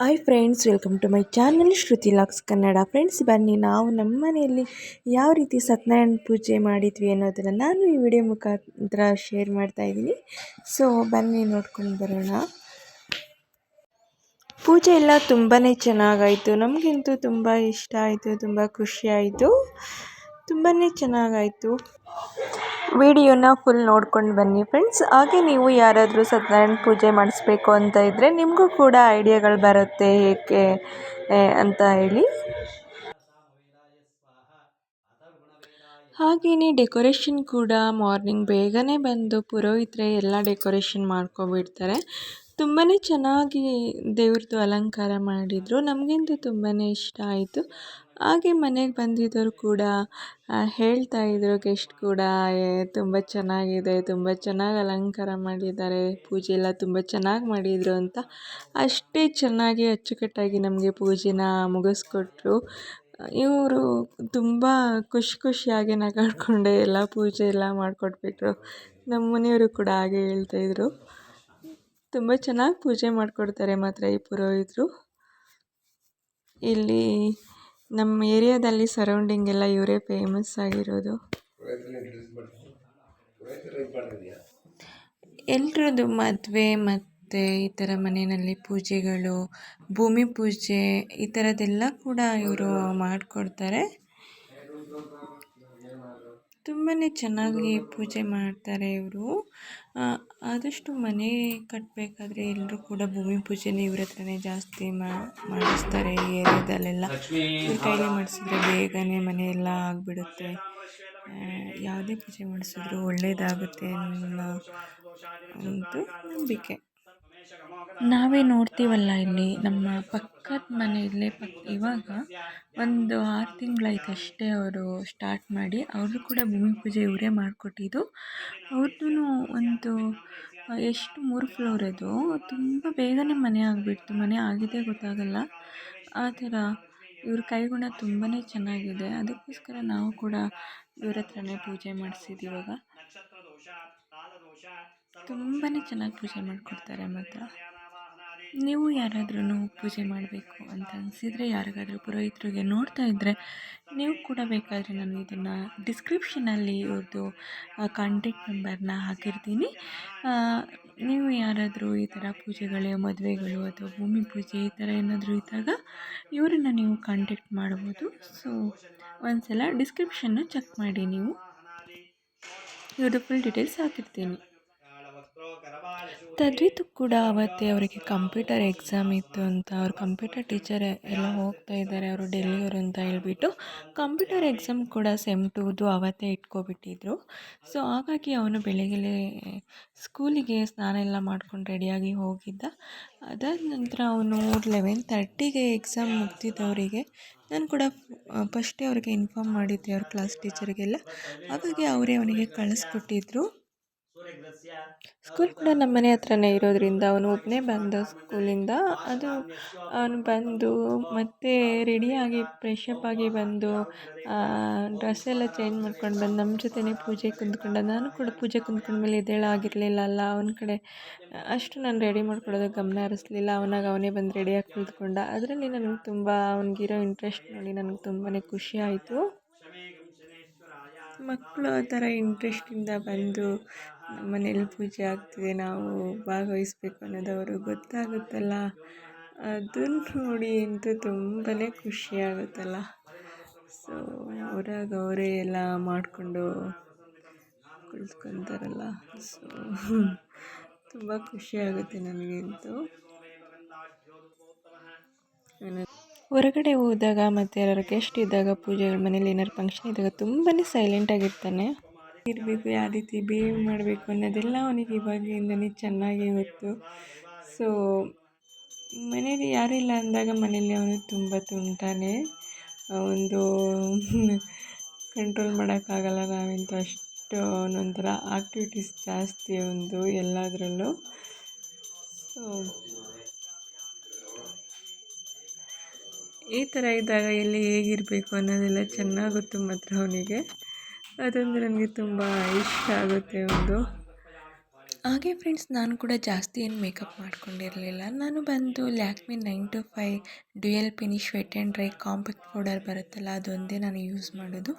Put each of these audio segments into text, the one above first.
Hi friends welcome to my channel Shruti LOX Kannada friends ಬನ್ನಿ, ನಾವು ನಮ್ಮ ಮನೆಯಲ್ಲಿ ಯಾವ ರೀತಿ ಸತ್ಯನಾರಾಯಣ ಪೂಜೆ ಮಾಡಿದ್ವಿ ಅನ್ನೋದನ್ನು ನಾನು ಈ ವಿಡಿಯೋ ಮುಖಾಂತರ ಶೇರ್ ಮಾಡ್ತಾ ಇದ್ದೀನಿ. ಸೊ ಬನ್ನಿ, ನೋಡ್ಕೊಂಡು ಬರೋಣ. ಪೂಜೆ ಎಲ್ಲ ತುಂಬಾ ಚೆನ್ನಾಗಾಯಿತು. ನಮಗಂತೂ ತುಂಬ ಇಷ್ಟ ಆಯಿತು, ತುಂಬ ಖುಷಿ ಆಯಿತು. ತುಂಬಾ ಚೆನ್ನಾಗಾಯಿತು. ವಿಡಿಯೋನ ಫುಲ್ ನೋಡ್ಕೊಂಡು ಬನ್ನಿ ಫ್ರೆಂಡ್ಸ್ ಹಾಗೆ ನೀವು ಯಾರಾದರೂ ಸತ್ಯನಾರಾಯಣ ಪೂಜೆ ಮಾಡಿಸ್ಬೇಕು ಅಂತ ಇದ್ದರೆ ನಿಮಗೂ ಕೂಡ ಐಡಿಯಾಗಳು ಬರುತ್ತೆ ಏಕೆ ಅಂತ ಹೇಳಿ. ಹಾಗೆಯೇ ಡೆಕೋರೇಷನ್ ಕೂಡ ಮಾರ್ನಿಂಗ್ ಬೇಗನೆ ಬಂದು ಪುರೋಹಿತರೆ ಎಲ್ಲ ಡೆಕೋರೇಷನ್ ಮಾಡ್ಕೊಬಿಡ್ತಾರೆ. ತುಂಬಾ ಚೆನ್ನಾಗಿ ದೇವ್ರದ್ದು ಅಲಂಕಾರ ಮಾಡಿದರು. ನಮಗಂತೂ ತುಂಬಾ ಇಷ್ಟ ಆಯಿತು. ಹಾಗೆ ಮನೆಗೆ ಬಂದಿದ್ದವರು ಕೂಡ ಹೇಳ್ತಾ ಇದ್ದರು ಗೆಸ್ಟ್ ಕೂಡ ತುಂಬ ಚೆನ್ನಾಗಿದೆ, ತುಂಬ ಚೆನ್ನಾಗಿ ಅಲಂಕಾರ ಮಾಡಿದ್ದಾರೆ, ಪೂಜೆ ಎಲ್ಲ ತುಂಬ ಚೆನ್ನಾಗಿ ಮಾಡಿದರು ಅಂತ ಅಷ್ಟೇ ಚೆನ್ನಾಗಿ ಅಚ್ಚುಕಟ್ಟಾಗಿ ನಮಗೆ ಪೂಜೆನ ಮುಗಿಸ್ಕೊಟ್ರು. ಇವರು ತುಂಬ ಖುಷಿ ಖುಷಿಯಾಗಿ ನಗಾಡ್ಕೊಂಡೆ ಎಲ್ಲ ಪೂಜೆ ಎಲ್ಲ ಮಾಡಿಕೊಟ್ಬಿಟ್ರು. ನಮ್ಮ ಮನೆಯವರು ಕೂಡ ಹಾಗೆ ಹೇಳ್ತಾಯಿದ್ರು ತುಂಬ ಚೆನ್ನಾಗಿ ಪೂಜೆ ಮಾಡಿಕೊಡ್ತಾರೆ ಮಾತ್ರ ಈ ಪುರೋಹಿತರು. ಇಲ್ಲಿ ನಮ್ಮ ಏರಿಯಾದಲ್ಲಿ ಸರೌಂಡಿಂಗ್ ಎಲ್ಲ ಇವರೇ ಫೇಮಸ್ ಆಗಿರೋದು. ಎಲ್ರದ್ದು ಮದುವೆ ಮತ್ತು ಈ ಥರ ಮನೆಯಲ್ಲಿ ಪೂಜೆಗಳು, ಭೂಮಿ ಪೂಜೆ ಈ ಥರದ್ದೆಲ್ಲ ಕೂಡ ಇವರು ಮಾಡಿಕೊಡ್ತಾರೆ. ತುಂಬಾ ಚೆನ್ನಾಗಿ ಪೂಜೆ ಮಾಡ್ತಾರೆ ಇವರು. ಆದಷ್ಟು ಮನೆ ಕಟ್ಟಬೇಕಾದ್ರೆ ಎಲ್ಲರೂ ಕೂಡ ಭೂಮಿ ಪೂಜೆನ ಇವ್ರ ಹತ್ರನೇ ಜಾಸ್ತಿ ಮಾಡಿಸ್ತಾರೆ ಈ ಏರಿಯಾದಲ್ಲೆಲ್ಲ. ಇವ್ರ ಕೈಲಿ ಮಾಡಿಸಿದ್ರೆ ಬೇಗನೆ ಮನೆಯೆಲ್ಲ ಆಗಿಬಿಡುತ್ತೆ. ಯಾವುದೇ ಪೂಜೆ ಮಾಡಿಸಿದ್ರು ಒಳ್ಳೆಯದಾಗುತ್ತೆ ಅನ್ನೋ ಒಂದು ನಂಬಿಕೆ. ನಾವೇ ನೋಡ್ತೀವಲ್ಲ ಇಲ್ಲಿ ನಮ್ಮ ಪಕ್ಕದ ಮನೆಯಲ್ಲೇ ಪಕ್ಕ ಇವಾಗ ಒಂದು ಆರು ತಿಂಗಳಾಯ್ತು ಅಷ್ಟೇ ಅವರು ಸ್ಟಾರ್ಟ್ ಮಾಡಿ, ಅವರು ಕೂಡ ಭೂಮಿ ಪೂಜೆ ಇವರೇ ಮಾಡಿಕೊಟ್ಟಿದ್ದು. ಅವ್ರದ್ದು ಒಂದು, ಎಷ್ಟು ಮೂರು ಫ್ಲೋರ್ ಅದು. ತುಂಬ ಬೇಗನೆ ಮನೆ ಆಗಿಬಿಡ್ತು. ಮನೆ ಆಗಿದೆ ಗೊತ್ತಾಗಲ್ಲ. ಆ ಥರ ಇವ್ರ ಕೈಗುಣ ತುಂಬಾ ಚೆನ್ನಾಗಿದೆ. ಅದಕ್ಕೋಸ್ಕರ ನಾವು ಕೂಡ ಇವ್ರ ಹತ್ರನೇ ಪೂಜೆ ಮಾಡಿಸಿದ್ದು ಇವಾಗ. ತುಂಬಾ ಚೆನ್ನಾಗಿ ಪೂಜೆ ಮಾಡಿಕೊಡ್ತಾರೆ ಮಾತ್ರ. ನೀವು ಯಾರಾದ್ರೂ ಪೂಜೆ ಮಾಡಬೇಕು ಅಂತ ಅನಿಸಿದರೆ, ಯಾರಿಗಾದರೂ ಪುರೋಹಿತರಿಗೆ ನೋಡ್ತಾ ಇದ್ದರೆ ನೀವು ಕೂಡ ಬೇಕಾದರೆ ನಾನು ಇದನ್ನು ಡಿಸ್ಕ್ರಿಪ್ಷನಲ್ಲಿ ಇವ್ರದ್ದು ಕಾಂಟ್ಯಾಕ್ಟ್ ನಂಬರ್ನ ಹಾಕಿರ್ತೀನಿ. ನೀವು ಯಾರಾದರೂ ಈ ಥರ ಪೂಜೆಗಳು, ಮದುವೆಗಳು ಅಥವಾ ಭೂಮಿ ಪೂಜೆ ಈ ಥರ ಏನಾದರೂ ಇದ್ದಾಗ, ಇವರನ್ನು ನೀವು ಕಾಂಟ್ಯಾಕ್ಟ್ ಮಾಡ್ಬೋದು. ಸೊ ಒಂದು ಸಲ ಡಿಸ್ಕ್ರಿಪ್ಷನ್ನು ಚೆಕ್ ಮಾಡಿ ನೀವು. ಇವ್ರದ್ದು ಫುಲ್ ಡೀಟೇಲ್ಸ್ ಹಾಕಿರ್ತೀನಿ. ತದ್ವಿತು ಕೂಡ ಅವತ್ತೇ ಅವರಿಗೆ ಕಂಪ್ಯೂಟರ್ ಎಕ್ಸಾಮ್ ಇತ್ತು ಅಂತ, ಅವ್ರು ಕಂಪ್ಯೂಟರ್ ಟೀಚರ್ ಎಲ್ಲ ಹೋಗ್ತಾ ಇದ್ದಾರೆ, ಅವರು ಡೆಲ್ಲಿಯವರು ಅಂತ ಹೇಳ್ಬಿಟ್ಟು ಕಂಪ್ಯೂಟರ್ ಎಕ್ಸಾಮ್ ಕೂಡ ಸೆಮ್ ಟೂದು ಅವತ್ತೇ ಇಟ್ಕೊಬಿಟ್ಟಿದ್ರು. ಸೊ, ಹಾಗಾಗಿ ಅವನು ಬೆಳಗ್ಗೆ ಸ್ಕೂಲಿಗೆ ಸ್ನಾನ ಎಲ್ಲ ಮಾಡ್ಕೊಂಡು ರೆಡಿಯಾಗಿ ಹೋಗಿದ್ದ. ಅದಾದ ನಂತರ ಅವನು ಲೆವೆನ್ ತರ್ಟಿಗೆ ಎಕ್ಸಾಮ್ ಮುಗ್ದಿದ್ದವರಿಗೆ, ನಾನು ಕೂಡ ಫಸ್ಟೇ ಅವ್ರಿಗೆ ಇನ್ಫಾರ್ಮ್ ಮಾಡಿದ್ದೆ, ಅವ್ರ ಕ್ಲಾಸ್ ಟೀಚರಿಗೆಲ್ಲ. ಹಾಗಾಗಿ ಅವರೇ ಅವನಿಗೆ ಕಳಿಸ್ಕೊಟ್ಟಿದ್ರು. ಸ್ಕೂಲ್ ಕೂಡ ನಮ್ಮ ಮನೆ ಹತ್ರನೇ ಇರೋದರಿಂದ ಅವನು ಒಬ್ಬನೇ ಬಂದ ಸ್ಕೂಲಿಂದ. ಅದು ಅವನು ಬಂದು ಮತ್ತೆ ರೆಡಿಯಾಗಿ ಫ್ರೆಶಪ್ ಆಗಿ ಬಂದು ಡ್ರೆಸ್ ಎಲ್ಲ ಚೇಂಜ್ ಮಾಡ್ಕೊಂಡು ಬಂದು ನಮ್ಮ ಜೊತೆಯೇ ಪೂಜೆ ಕುಂತ್ಕೊಂಡ. ನಾನು ಕೂಡ ಪೂಜೆ ಕುಂತ್ಕೊಂಡ್ಮೇಲೆ ಎದ್ದೇಳಾಗಿರಲಿಲ್ಲ ಅಲ್ಲ. ಅವನ ಕಡೆ, ಅಷ್ಟು ನಾನು ರೆಡಿ ಮಾಡ್ಕೊಳ್ಳೋದು ಗಮನ ಹರಿಸ್ಲಿಲ್ಲ. ಅವನಾಗ ಅವನೇ ಬಂದು ರೆಡಿಯಾಗಿ ಕುಳಿತ್ಕೊಂಡ. ಅದರಲ್ಲಿ ನನಗೆ ತುಂಬ ಅವನಿಗಿರೋ ಇಂಟ್ರೆಸ್ಟ್ ನೋಡಿ ನನಗೆ ತುಂಬಾ ಖುಷಿ ಆಯಿತು. ಮಕ್ಕಳು ಆ ಥರ ಇಂಟ್ರೆಸ್ಟಿಂದ ಬಂದು ನಮ್ಮ ಮನೇಲಿ ಪೂಜೆ ಆಗ್ತಿದೆ, ನಾವು ಭಾಗವಹಿಸ್ಬೇಕು ಅನ್ನೋದು ಅವ್ರಿಗೆ ಗೊತ್ತಾಗುತ್ತಲ್ಲ. ಅದನ್ನು ನೋಡಿ ಅಂತೂ ತುಂಬಾ ಖುಷಿ ಆಗುತ್ತಲ್ಲ. ಸೊ ಅವ್ರಾಗ ಅವರೇ ಎಲ್ಲ ಮಾಡಿಕೊಂಡು ಕುಳಿತ್ಕೊತಾರಲ್ಲ ಸೊ ತುಂಬ ಖುಷಿ ಆಗುತ್ತೆ ನನಗಂತೂ ಹೊರಗಡೆ ಹೋದಾಗ ಮತ್ತು ಯಾರು ಗೆಸ್ಟ್ ಇದ್ದಾಗ ಪೂಜೆ ಮನೇಲಿ ಏನಾದ್ರು ಫಂಕ್ಷನ್ ಇದ್ದಾಗ ತುಂಬಾ ಸೈಲೆಂಟಾಗಿರ್ತಾನೆ ಇರಬೇಕು, ಯಾವ ರೀತಿ ಬಿಹೇವ್ ಮಾಡಬೇಕು ಅನ್ನೋದೆಲ್ಲ ಅವನಿಗೆ ಇವಾಗಿಂದನೇ ಚೆನ್ನಾಗಿ ಗೊತ್ತು. ಸೊ ಮನೇಲಿ ಯಾರಿಲ್ಲ ಅಂದಾಗ ಮನೇಲಿ ಅವನು ತುಂಬ ತುಂಟಾನೆ ಒಂದು ಕಂಟ್ರೋಲ್ ಮಾಡೋಕ್ಕಾಗಲ್ಲ, ನಾವಂತೂ ಅಷ್ಟು ಅವನೊಂಥರ ಆಕ್ಟಿವಿಟೀಸ್ ಜಾಸ್ತಿ ಒಂದು ಎಲ್ಲದರಲ್ಲೂ. ಸೊ ಈ ಥರ ಇದ್ದಾಗ ಎಲ್ಲಿ ಹೇಗಿರಬೇಕು ಅನ್ನೋದೆಲ್ಲ ಚೆನ್ನಾಗಿ ಗೊತ್ತು ಮಾತ್ರ ಅವನಿಗೆ. ಅದೊಂದು ನನಗೆ ತುಂಬ ಇಷ್ಟ ಆಗುತ್ತೆ ಒಂದು. ಹಾಗೆ ಫ್ರೆಂಡ್ಸ್ ನಾನು ಕೂಡ ಜಾಸ್ತಿ ಏನು ಮೇಕಪ್ ಮಾಡ್ಕೊಂಡಿರಲಿಲ್ಲ. ನಾನು ಬಂದು Lakme nine to five dual finish wet and dry compact powder ಬರುತ್ತಲ್ಲ, ಅದೊಂದೇ ನಾನು ಯೂಸ್ ಮಾಡೋದು.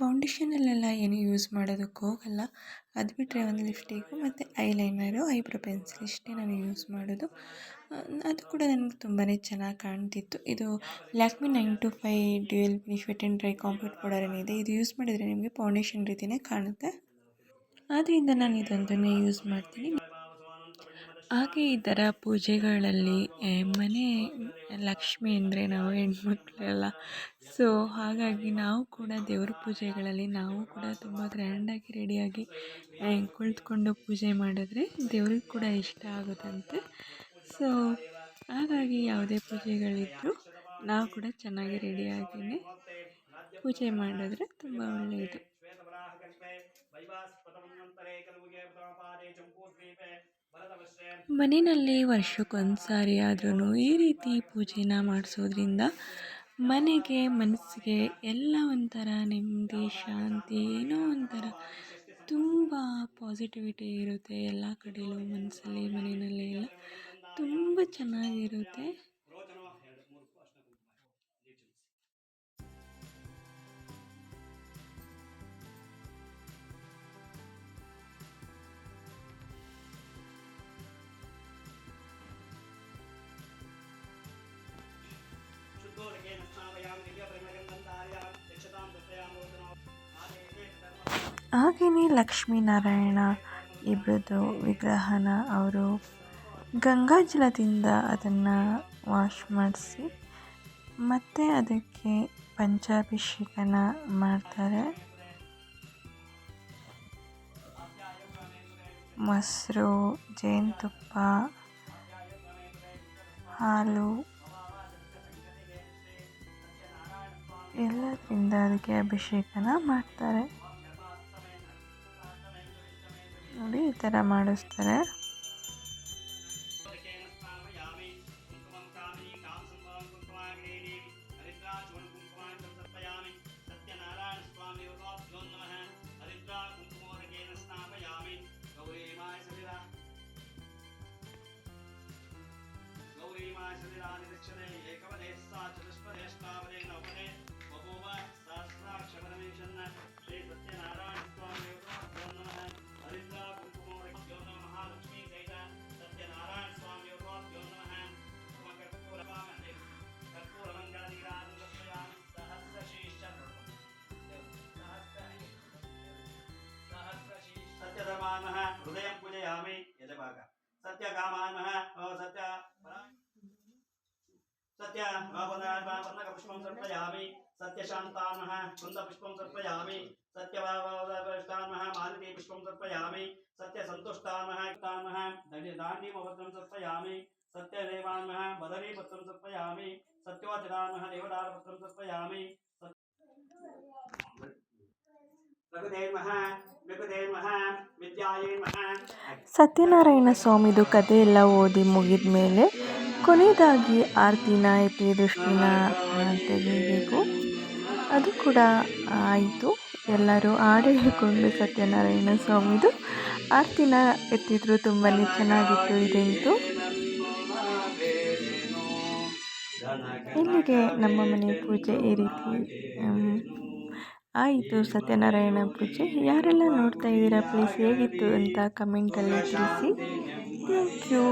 ಫೌಂಡೇಶನಲ್ಲೆಲ್ಲ ಏನು ಯೂಸ್ ಮಾಡೋದಕ್ಕೆ ಹೋಗಲ್ಲ. ಅದು ಬಿಟ್ಟರೆ ಒಂದು ಲಿಪ್ಸ್ಟಿಕ್ಕು ಮತ್ತು ಐಲೈನರು ಐಬ್ರೋ ಪೆನ್ಸಿಲ್ ಇಷ್ಟೇ ನಾನು ಯೂಸ್ ಮಾಡೋದು. ಅದು ಕೂಡ ನನಗೆ ತುಂಬಾ ಚೆನ್ನಾಗಿ ಕಾಣ್ತಿತ್ತು. ಇದು Lakme nine to five dual finish wet and dry compact powder ಏನಿದೆ, ಇದು ಯೂಸ್ ಮಾಡಿದರೆ ನಿಮಗೆ ಫೌಂಡೇಶನ್ ರೀತಿಯೇ ಕಾಣುತ್ತೆ. ಆದ್ದರಿಂದ ನಾನು ಇದೊಂದನ್ನೇ ಯೂಸ್ ಮಾಡ್ತೀನಿ. ಹಾಗೆ ಈ ಥರ ಪೂಜೆಗಳಲ್ಲಿ ಮನೆ ಲಕ್ಷ್ಮಿ ಅಂದರೆ ನಾವು ಹೆಣ್ಮಕ್ಳೆಲ್ಲ. ಸೊ ಹಾಗಾಗಿ ನಾವು ಕೂಡ ದೇವ್ರ ಪೂಜೆಗಳಲ್ಲಿ ನಾವು ಕೂಡ ತುಂಬ ಗ್ರ್ಯಾಂಡಾಗಿ ರೆಡಿಯಾಗಿ ಕುಳಿತುಕೊಂಡು ಪೂಜೆ ಮಾಡಿದ್ರೆ ದೇವ್ರಿಗೆ ಕೂಡ ಇಷ್ಟ ಆಗುತ್ತಂತೆ. ಸೊ ಹಾಗಾಗಿ ಯಾವುದೇ ಪೂಜೆಗಳಿದ್ದರೂ ನಾವು ಕೂಡ ಚೆನ್ನಾಗಿ ರೆಡಿಯಾಗಿಯೇ ಪೂಜೆ ಮಾಡಿದ್ರೆ ತುಂಬ ಒಳ್ಳೆಯದು. ಮನೆಯಲ್ಲಿ ವರ್ಷಕ್ಕೊಂದ್ಸಾರಿ ಆದ್ರೂ ಈ ರೀತಿ ಪೂಜೆನ ಮಾಡಿಸೋದ್ರಿಂದ ಮನೆಗೆ, ಮನಸ್ಸಿಗೆ ಎಲ್ಲ ಒಂಥರ ನೆಮ್ಮದಿ, ಶಾಂತಿ, ಏನೋ ಒಂಥರ ತುಂಬ ಪಾಸಿಟಿವಿಟಿ ಇರುತ್ತೆ ಎಲ್ಲ ಕಡೆಯಲ್ಲೂ ಮನಸ್ಸಲ್ಲಿ ಮನೆಯಲ್ಲಿ ಎಲ್ಲ. ತುಂಬ ಚೆನ್ನಾಗಿರುತ್ತೆ. ಹಾಗೆಯೇ ಲಕ್ಷ್ಮೀನಾರಾಯಣ ಇಬ್ಬರದ್ದು ವಿಗ್ರಹನ ಅವರು ಗಂಗಾಜಲದಿಂದ ಅದನ್ನು ವಾಶ್ ಮಾಡಿಸಿ, ಮತ್ತು ಅದಕ್ಕೆ ಪಂಚಾಭಿಷೇಕನ ಮಾಡ್ತಾರೆ. ಮೊಸರು, ಜೇನುತುಪ್ಪ, ಹಾಲು, ಎಲ್ಲದರಿಂದ ಅದಕ್ಕೆ ಅಭಿಷೇಕನ ಮಾಡ್ತಾರೆ. ನೋಡಿ ಈ ಥರ ಮಾಡಿಸ್ತಾರೆ. कामानः हृदयं पूजयामि यजपाक सत्य कामानः सत्य सत्य पर्णकपुष्पं समर्पयामि सत्यशान्तामः कुन्दपुष्पं समर्पयामि सत्यभावष्टामः मालतीपुष्पं समर्पयामि सत्यसन्तुष्टामः तामः दाण्डीमभद्रं समर्पयामि सत्यदेवामः बदरीपत्रं समर्पयामि सत्यवचरामः देवदारपत्रं समर्पयामि ಸತ್ಯನಾರಾಯಣ ಸ್ವಾಮಿದು ಕಥೆ ಎಲ್ಲ ಓದಿ ಮುಗಿದ ಮೇಲೆ ಕೊನೆಯದಾಗಿ ಆರತಿನ ಎತ್ತಿ ದೃಷ್ಟಿನ ತೆಗೆಯಬೇಕು ಅದು ಕೂಡ ಆಯಿತು. ಎಲ್ಲರೂ ಹಾಡು ಹೇಳಿಕೊಂಡು ಸತ್ಯನಾರಾಯಣ ಸ್ವಾಮಿದು ಆರತಿನ ಎತ್ತಿದ್ರು ತುಂಬಾ ಚೆನ್ನಾಗಿತ್ತು, ಇದೆಂತು. ಇಲ್ಲಿಗೆ ನಮ್ಮ ಮನೆ ಪೂಜೆ ಈ ರೀತಿ ಆಯಿತು ಸತ್ಯನಾರಾಯಣ ಪೂಜೆ. ಯಾರೆಲ್ಲ ನೋಡ್ತಾ ಇದ್ದೀರಾ ಪ್ಲೀಸ್ ಹೇಗಿತ್ತು ಅಂತ ಕಮೆಂಟಲ್ಲಿ ತಿಳಿಸಿ. Thank you